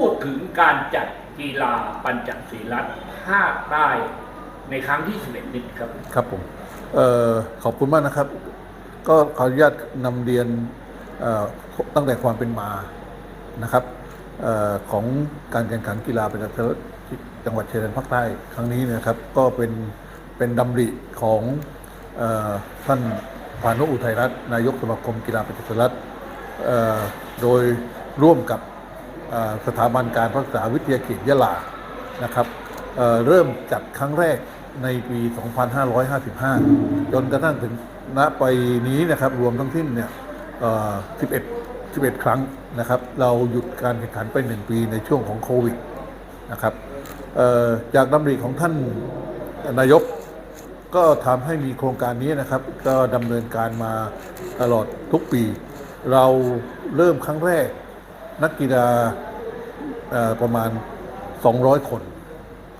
พูดถึงการจัดกีฬาปัญจศีลัตภาคใต้ในครั้งที่11นิดครับ ครับผมเอ่อขอบคุณมากนะครับ ก็ขออนุญาตนำเรียนเอ่อตั้งแต่ความเป็นมานะครับเออของการแข่งขันกีฬาประจำจังหวัดชายแดนภาคใต้ครั้งนี้นะครับ ก็เป็นเป็นดำริของเออท่านพานุอุทัยรัตน์นายกสมาคมกีฬาประจำรัฐเอ่อโดยร่วมกับ สถาบันการพัฒนาวิทยาเขตยะลานะครับเเริ่มจัดครั้งแรกในปี 2555 จนกระทั่งถึงณปีนี้นะครับรวมทั้งสิ้นเนี่ย11 11 ครั้งนะครับ เราหยุดการแข่งขันไป 1 ปีในช่วงของโควิดนะครับจากดำริของท่านนายกก็ทำให้มีโครงการนี้นะครับ ก็ดำเนินการมาตลอดทุกปี เราเริ่มครั้งแรก นักกีฬาประมาณ 200 คน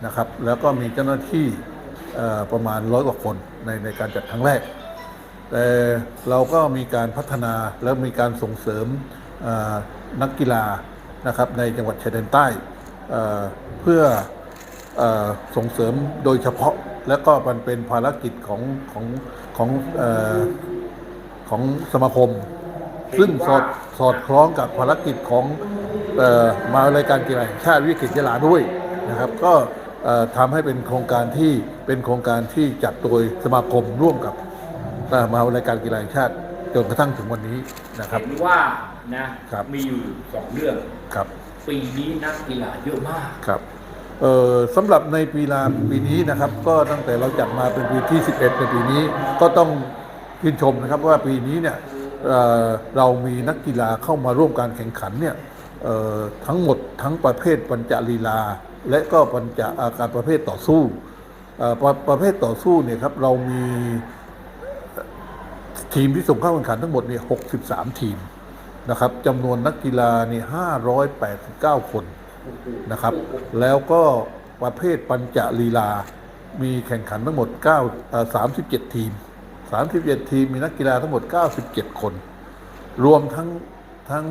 นะครับ แล้วก็มีเจ้าหน้าที่ประมาณร้อยกว่าคนในในการจัดครั้งแรก แต่เราก็มีการพัฒนาแล้วมีการส่งเสริมนักกีฬานะครับในจังหวัดชายแดนใต้เพื่อออส่งเสริมโดยเฉพาะและก็มันเป็นภารกิจของของของอของสมาคม ซึ่งสอดสอดคล้องกับภารกิจของเออมหาวิทยาลัยการกีฬาแห่งชาติวิทยาเขตยะลาด้วยนะครับ ก็เอ่อทำให้เป็นโครงการที่เป็นโครงการที่จัดโดยสมาคมร่วมกับอ่ามหาวิทยาลัยการกีฬาแห่งชาติจนกระทั่งถึงวันนี้นะครับ เห็นว่านะครับมีอยู่สองเรื่องครับปีนี้นักกีฬาเยอะมากครับเอ่อสำหรับในปีลาปีนี้นะครับ ก็ตั้งแต่เราจัดมาเป็นปีที่ 11 ในปีนี้ก็ต้องชื่นชมนะครับว่าปีนี้เนี่ย เเรามีนักกีฬาเข้ามาร่วมการแข่งขันเนี่ยทั้งหมดทั้งประเภทปัญจลีลา และก็ปัญจอาการประเภทต่อสู้ประประเภทต่อสู้เนี่ยครับเรามีทีมที่ส่งเข้าแข่งขันทั้งหมดเนี่ย63ทีมนะครับจำนวนนักกีฬาเนี่ย589คนนะครับ แล้วก็ประเภทปัญจลีลา มีแข่งขันทั้งหมด9 37ทีม 37ทีมมีนักกีฬาทั้งหมด 97 คน รวมทั้งทั้ง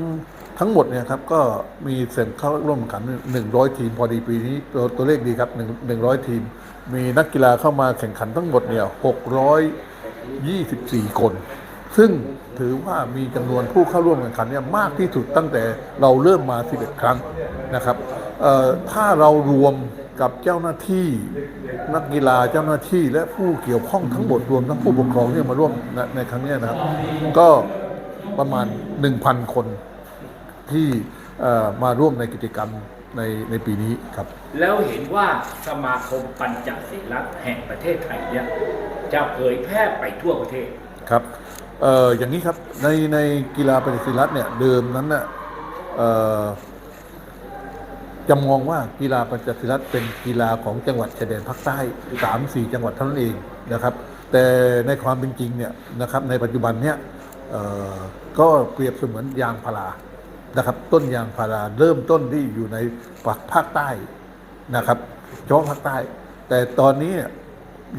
ทั้งหมดเนี่ยครับก็มีเซ็นเข้าร่วมแข่งขัน 100 ทีมพอดีปีนี้ตัวตัวเลขดีครับ1 100 ทีม มีนักกีฬาเข้ามาแข่งขันทั้งหมดเนี่ย 624 คน ซึ่งถือว่ามีจำนวนผู้เข้าร่วมแข่งขันเนี่ยมากที่สุดตั้งแต่เราเริ่มมา 11 ครั้งนะครับ ถ้าเรารวมกับเจ้าหน้าที่นักกีฬาเจ้าหน้าที่และผู้เกี่ยวข้องทั้งหมดรวมทั้งผู้ปกครองที่มาร่วมในในครั้งเนี้ยนะครับ ก็ประมาณ 1,000 คนที่เอ่อมาร่วมในกิจกรรมในในปีนี้ครับ แล้วเห็นว่าสมาคมปัญจศีลัตแห่งประเทศไทยเนี่ยจะเผยแพร่ไปทั่วประเทศครับเอ่ออย่างนี้ครับในในกีฬาปฏิศิลัตเนี่ยเดิมนั้นน่ะเอ่อ จะมองว่ากีฬาปัญจศิลัตเป็นกีฬาของจังหวัดชายแดนภาคใต้สามสี่จังหวัดเท่านั้นเองนะครับ แต่ในความเป็นจริงเนี่ยนะครับในปัจจุบันเนี่ยก็เปรียบเสมือนยางพารานะครับ ต้นยางพาราเริ่มต้นที่อยู่ในภาคใต้นะครับเฉพาะภาคใต้ แต่ตอนนี้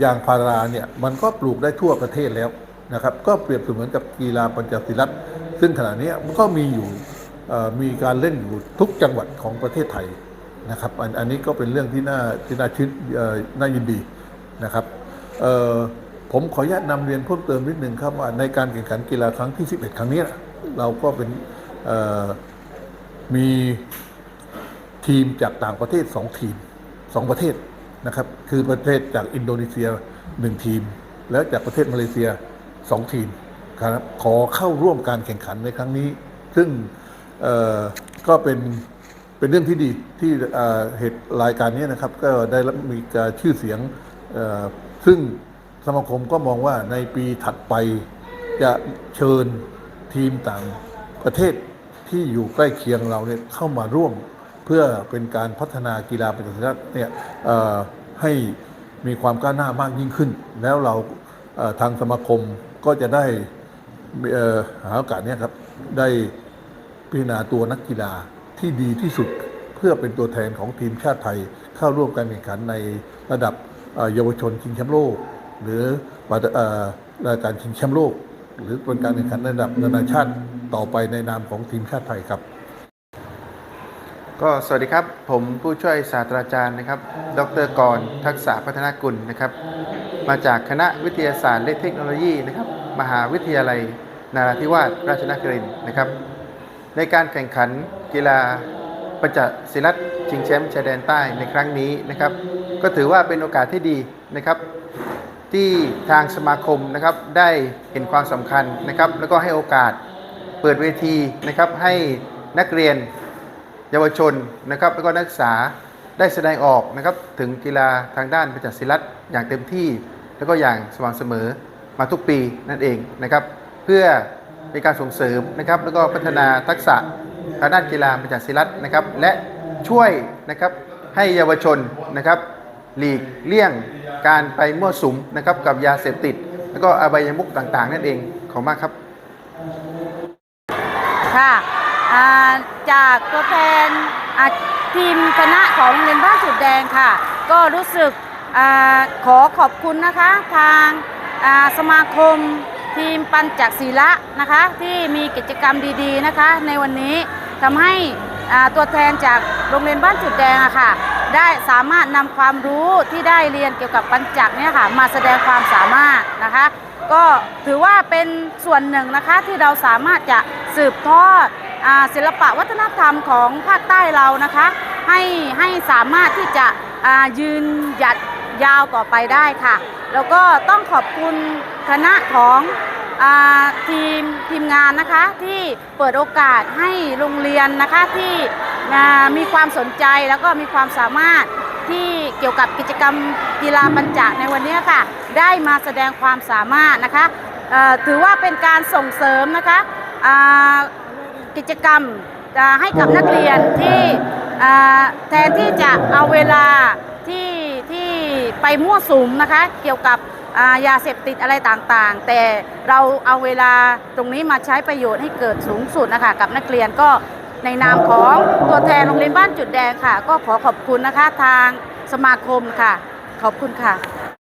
ยางพาราเนี่ยมันก็ปลูกได้ทั่วประเทศแล้วนะครับ ก็เปรียบเสมือนกับกีฬาปัญจศิลัตซึ่งขณะนี้มันก็มีอยู่ มีการเล่นอยู่ทุกจังหวัดของประเทศไทยนะครับอันอันนี้ก็เป็นเรื่องที่น่าที่น่าชื่นน่ายินดีนะครับผมขออนุญาตนำเรียนเพิ่มเติมนิดนึงครับว่าในการแข่งขันกีฬาครั้งที่ 11 ครั้งนี้ เราก็เป็นมีทีมจากต่างประเทศ 2 ทีม 2 ประเทศนะครับคือประเทศจากอินโดนีเซีย 1 ทีม แล้วจากประเทศมาเลเซีย 2 ทีมครับขอเข้าร่วมการแข่งขันในครั้งนี้ ซึ่ง ก็เป็นเป็นเรื่องที่ดีที่เหตุรายการนี้นะครับ ก็ได้มีการชื่อเสียงซึ่งสมาคมก็มองว่าในปีถัดไปจะเชิญทีมต่างประเทศที่อยู่ใกล้เคียงเราเนี่ยเข้ามาร่วมเพื่อเป็นการพัฒนากีฬาประชาชนเนี่ยให้มีความก้าวหน้ามากยิ่งขึ้น แล้วเราทางสมาคมก็จะได้หาโอกาสนี้ครับได้ พิจารณาตัวนักกีฬาที่ดีที่สุด เพื่อเป็นตัวแทนของทีมชาติไทย เข้าร่วมการแข่งขันในระดับเยาวชนชิงแชมป์โลก หรือรายการชิงแชมป์โลก หรือเป็นการแข่งขันในระดับนานาชาติต่อไปในนามของทีมชาติไทยครับ ก็สวัสดีครับ ผมผู้ช่วยศาสตราจารย์นะครับ ดรกรทักษะพัฒนากุลนะครับ มาจากคณะวิทยาศาสตร์และเทคโนโลยีนะครับ มหาวิทยาลัย นาราธิวาสราชนครินทร์นะครับ ในการแข่งขันกีฬาประจักษ์ศิลัดชิงแชมป์ชายแดนใต้ในครั้งนี้นะครับ ก็ถือว่าเป็นโอกาสที่ดีนะครับ ที่ทางสมาคมนะครับได้เห็นความสำคัญนะครับ แล้วก็ให้โอกาสเปิดเวทีนะครับให้นักเรียนเยาวชนนะครับ แล้วก็นักศึกษาได้แสดงออกนะครับถึงกีฬาทางด้านประจักษ์ศิลัดอย่างเต็มที่ แล้วก็อย่างสม่ำเสมอมาทุกปีนั่นเองนะครับ เพื่อ เป็นการส่งเสริมนะครับ แล้วก็พัฒนาทักษะทางด้านกีฬาประจักษ์ศิลัดนะครับ และช่วยนะครับให้เยาวชนนะครับ หลีกเลี่ยงการไปมั่วสุมนะครับกับยาเสพติด แล้วก็อบายมุขต่างๆ นั่นเองขอบคุณมากครับ ค่ะจากตัวแทนทีมคณะของโรงเรียนบ้านจุดแดงค่ะ ก็รู้สึกอขอขอบคุณนะคะทางสมาคม ทีมปัญจากศีละนะคะที่มีกิจกรรมดีๆนะคะ ในวันนี้ทำให้ตัวแทนจากโรงเรียนบ้านจุดแดงอะค่ะได้สามารถนำความรู้ที่ได้เรียนเกี่ยวกับปัญจักเนี่ยค่ะมาแสดงความสามารถนะคะ ก็ถือว่าเป็นส่วนหนึ่งนะคะที่เราสามารถจะสืบทอดศิลปะวัฒนธรรมของภาคใต้เรานะคะ ให้ให้สามารถที่จะยืนหยัดยาวต่อไปได้ค่ะ แล้วก็ต้องขอบคุณ คณะของอทีมทีมงานนะคะที่เปิดโอกาสให้โรงเรียนนะคะที่มีความสนใจแล้วก็มีความสามารถที่เกี่ยวกับกิจกรรมกีฬาปัญจในวันนี้ค่ะ ได้มาแสดงความสามารถนะคะถือว่าเป็นการส่งเสริมนะคะกิจกรรมให้กับนักเรียนที่แทนที่จะเอาเวลาที่ที่ไปมั่วสุมนะคะ เกี่ยวกับ ยาเสพติดอะไรต่างๆ แต่เราเอาเวลาตรงนี้มาใช้ประโยชน์ให้เกิดสูงสุดนะคะกับนักเรียนก็ในนามของตัวแทนโรงเรียนบ้านจุดแดงค่ะ ก็ขอขอบคุณนะคะทางสมาคมค่ะ ขอบคุณค่ะ